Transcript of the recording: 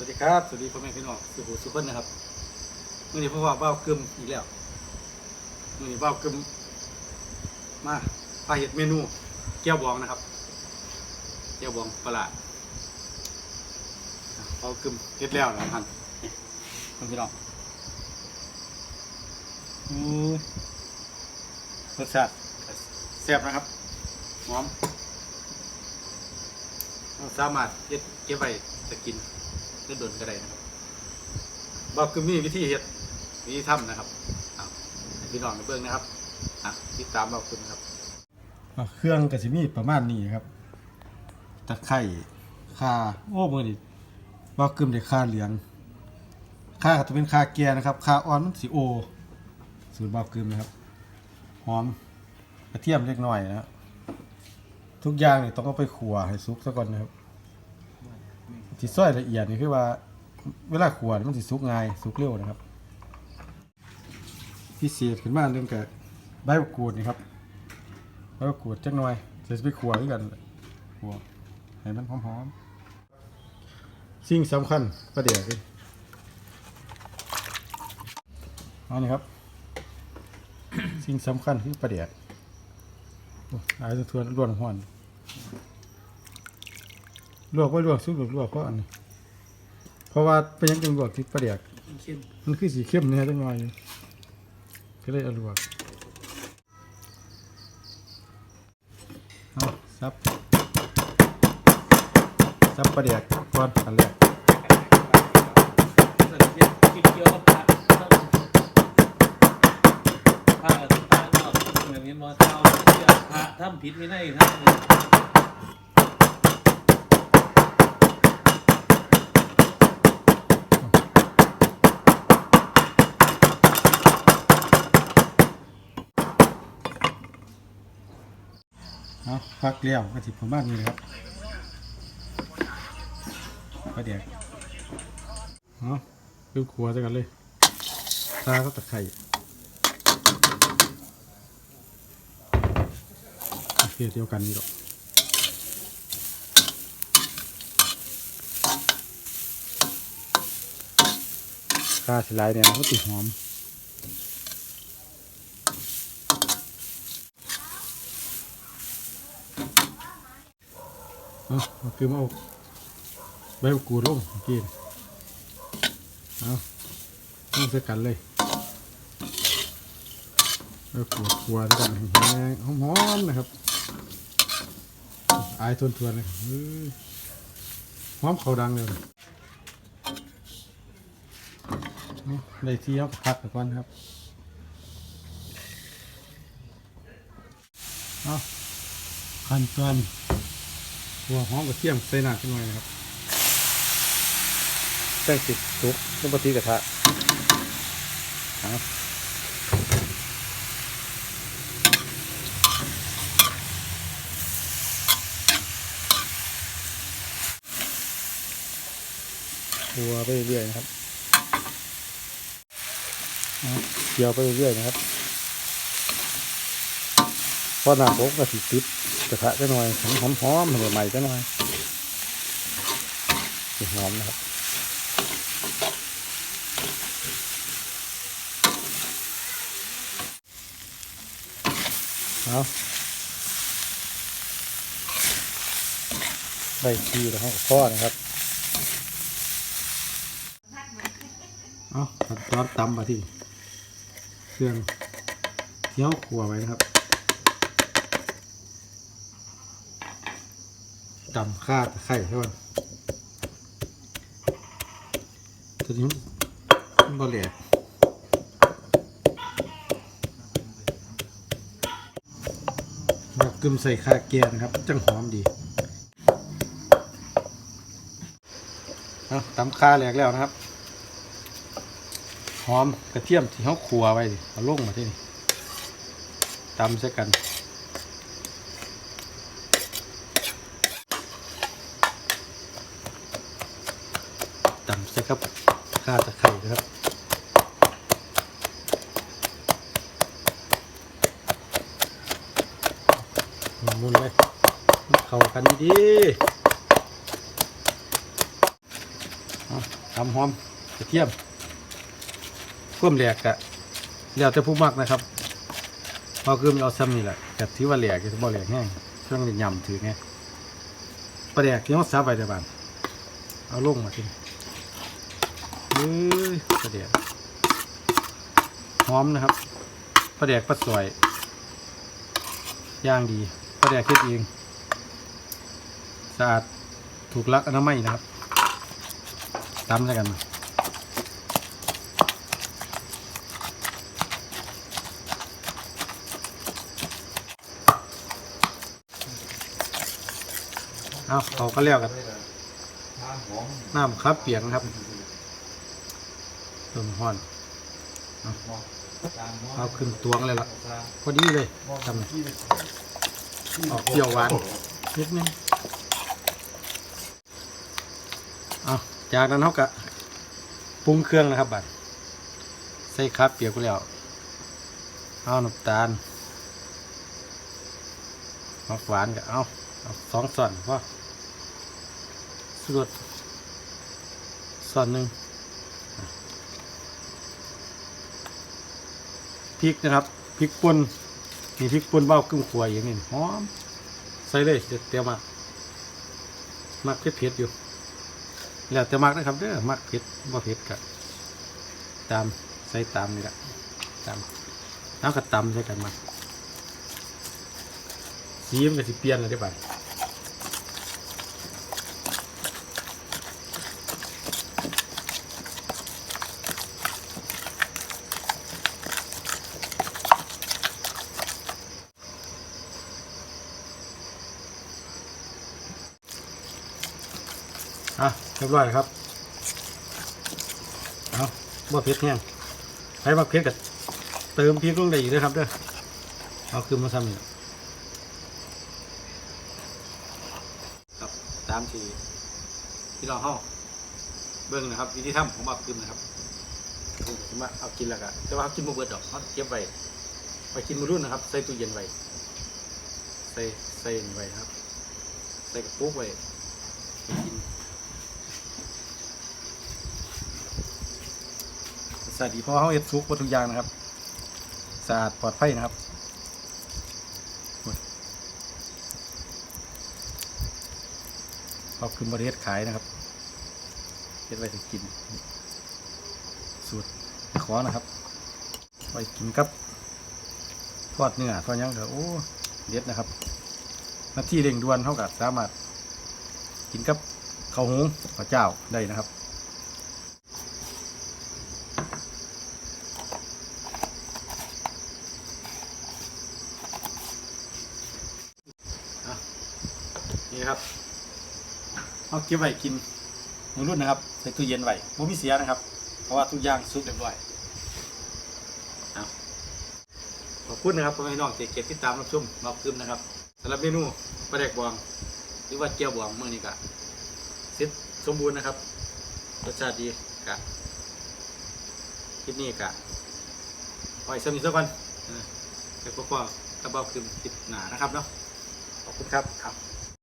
สวัสดีครับ สวัสดีพ่อแม่พี่น้องสุขุสุขนนะครับมื่อนี้พ่อว่าเบ้ากึมอีกแล้วมื่อนี้เบ้ากึมมาพาเห็ดเมนูแก้วบองนะครับแก้วบองปลาร้าเบ้ากึมเห็ดแล้วนะครับพ่อพี่น้องอู้ยรสชาติแซ่บนะครับหอมเราสามารถเฮ็ดเก็บไว้จะกิน ก็โดนก็ได้นะครับบอกคือมีวิธีเฮ็ดวิธีทำนะครับเอาให้พี่น้องในเบื้องนะครับอะติดตามบอกคุณครับเครื่องกระสิมีประมาณนี้ครับตะไคร่ข่าโอ้มือนี่บอกกึมได้ข่าเหลืองข่าก็จะเป็นข่าแก่นะครับข่าอ่อนมันสีโอสูตรบอกกึมนะครับหอมกระเทียมเล็กน้อยนะครับทุกอย่างนี่ต้องเอาไปขัวให้สุกซะก่อนนะครับ ที่ซอยละเอียดนี่คือว่า เวลาขวดมันสิสุกง่ายสุกเร็วนะครับพิเศษขึ้นมาเรื่องกับใบกูดนี่ครับใบกูดจักหน่อยจะไปขวด้วยกันขัวให้มันหอมๆสิ่งสำคัญประเดี๋ยวคือเอานี่ครับ สิ่งสำคัญคือประเดี๋ยวอ้อายทวนร้วนห้อน ลวกไว้ลวกซุปลวกเพราะอันนี้เพราะว่าเป็นยังจึงลวกที่ปลาเดียกเข้มมันคือสีเข้มเนี่ยจังหน่อยก็เลยเอาลวกเอาซับซับปลาเดียกก่อนอันแรกใส่เกี๊ยวกินเกี๊ยวกับผักต้องผ้ากับตาเนาะเหมือนนี้มอเท้าเกี๊ยวพระทำผิดไม่ได้ทั้ง เอา พักเลี้ยวก็สิประมาณนี้เลยครับปลาเดี๋ยกเอาคือขัวซะกันเลยตาก็ตะไคร่โอเคเดียวกันนี่หรอกข้าสไลด์เนี่ยมันก็ติดหอม เอาคือมาเอาใบกูดลงเมื่อกี้นี่เอาต้องใส่กันเลยใบกูดขัวด้วยกันแห้งหอมๆนะครับอายทวนทวนเลยหอมเขาดังเลยเอาได้ที่เอาพักก่อนครับเอาขั้นตอน หัวหอมกระเทียมใส่หนักขึ้นหน่อยนะครับแป้งติดทุกต้นปฏิกระทะครับหัวไปเรื่อยๆนะครับเอาเกี่ยวไปเรื่อยๆนะครับพ อน้าผมก็สิติดกระทะจะหน่อยหอมหอมๆใหม่ๆจะหน่อยหอมนะครับเอาได้ทีแล้วเขาก็ทอนะครับเอาขั้นตอนตำมาที่เครื่องเที่ยวขัวไว้นะครับ ดำข้าตะไคร่เท่านั้นตัวนี้มันบอแหลกแบกึมใส่ข้าเกียร์นะครับ จังหอมดีเอาตำข้าแหลกแล้วนะครับ หอมกระเทียมที่เขาขัวไว้เอาลงมาที่นี่ตำใส่กัน ตำใส่ครับข้าตะไคร่นะครับห มุนเลยเข้ากันดีๆทำหอมกระเทียมเพิ่มแหลกกะแล้วแต่ผู้มักนะครับพอคือมันเอาซ้ำนี่แหละแต่ที่ว่าแหลกจะบ่แหลกแห้งเครื่องยำถือไงปลาแดกที่เขาซับไปแต่บานเอาลงมาทีเอ้ยปลาแดกหอมนะครับปลาแดกปลาสวยย่างดี แดกค็ดเองสะอาดถูกลักอนามัยนะครับตำใส่กันเอาเขาก็เรียกกัน น้ำครับเปียกนะครับต้มห่อนเอาขึ้นตวงเลยล่ะพอดีเลยทำเลย ออกเปรี้ยวหวานนิดนึงเอาจากนั้นเขากะปรุงเครื่องนะครับบัดใส่ครับเปียกแล้วเอาน้ำตาลมักหวานกะเอาเอาสองส่วนพอสุดส่วนหนึ่งพริกนะครับพริกป่น มีพริกป่นเบ้ากึ่งขวอย่างนี้หอมใส่เลยเดี๋ยวเตรียมมามักเผ็ดๆอยู่ แล้วแต่มักนะครับเด้อมักเผ็ดบ่เผ็ดกับตามใส่ตามนี่แหละตามแล้วก็ตำใส่กันมาสีมันก็สิเปลี่ยนเลยได้ป่ะ เรียบร้อยครับ เอาบ่เผ็ดแห้งใครบ่เผ็ดก็เติมพริกลงได้อีกนะครับเด้อ เอาคือมาซ้ำนี่ครับตามที่ที่เราเข้าเบิ่งนะครับวิธีทำของบักกึมนะครับผมว่าเอากินแล้วก็แต่ว่ากินมาเบิดดอกเขาเก็บไว้ไว้กินมือรุ่นนะครับ ใส่ตู้เย็นไว้ใส่ใส่ไว้ครับ ใส่กระปุกไว้ไปกิน สวัสดีเพราะว่าเขาเอ็ดซุกวัตถุกอย่างนะครับสะอาดปลอดภัยนะครับขอบคุณบริษัทขายนะครับเฮ็ดไว้จะกิน สูตรขอนะครับไว้กินกับทอดเนื้อทอดยังเถอะโอ้เด็ดนะครับหน้าที่เร่งด่วนเท่ากับสามารถกินกับข้าวหุงข้าวเจ้าได้นะครับ นะครับเอาเก็บไว้กินมือรุ่นนะครับใส่ตู้เย็นไว้บ่มีเสียนะครับ เพราะว่าทุกอย่างสุกเรียบร้อยเอาขอบคุณนะครับพ่อแม่น้องที่เก็บติดตามรับชมรอบคืมนะครับสำหรับเมนูปลาแดกบวงหรือว่าเจียวบวงเมื่อนี้ก็เสร็จสมบูรณ์นะครับรสชาติดีกะคลิปนี้กะปล่อยสมิสักวันเออเดี๋ยวพ่อๆกระเป๋าคืมติดหนานะครับเนาะขอบคุณครับครับ